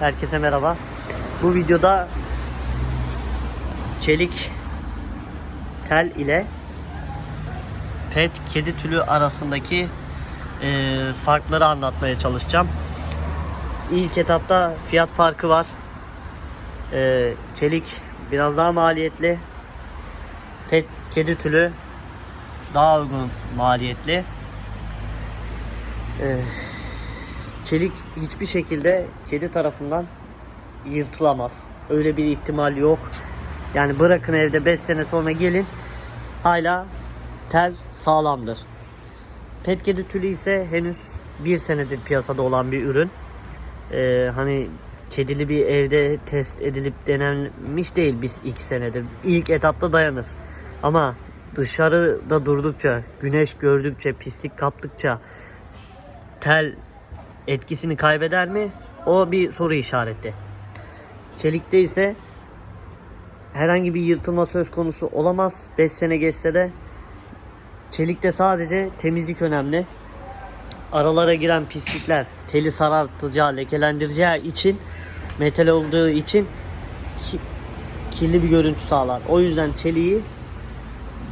Herkese merhaba. Bu videoda çelik tel ile pet kedi tülü arasındaki e, farkları anlatmaya çalışacağım. İlk etapta fiyat farkı var. E, çelik biraz daha maliyetli. Pet kedi tülü daha uygun maliyetli. E, çelik hiçbir şekilde kedi tarafından yırtılamaz. Öyle bir ihtimal yok. Yani bırakın evde 5 sene sonra gelin hala tel sağlamdır. Pet kedi tülü ise henüz bir senedir piyasada olan bir ürün. Ee, hani kedili bir evde test edilip denenmiş değil biz iki senedir. İlk etapta dayanır. Ama dışarıda durdukça, güneş gördükçe, pislik kaptıkça tel etkisini kaybeder mi? O bir soru işareti. Çelikte ise herhangi bir yırtılma söz konusu olamaz. 5 sene geçse de çelikte sadece temizlik önemli. Aralara giren pislikler teli sarartacağı, lekelendireceği için metal olduğu için ki- kirli bir görüntü sağlar. O yüzden çeliği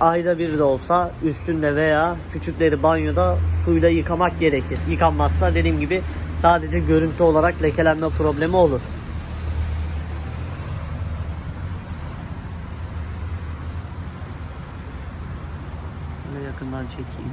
ayda bir de olsa üstünde veya küçükleri banyoda suyla yıkamak gerekir. Yıkanmazsa dediğim gibi sadece görüntü olarak lekelenme problemi olur. Şöyle yakından çekeyim.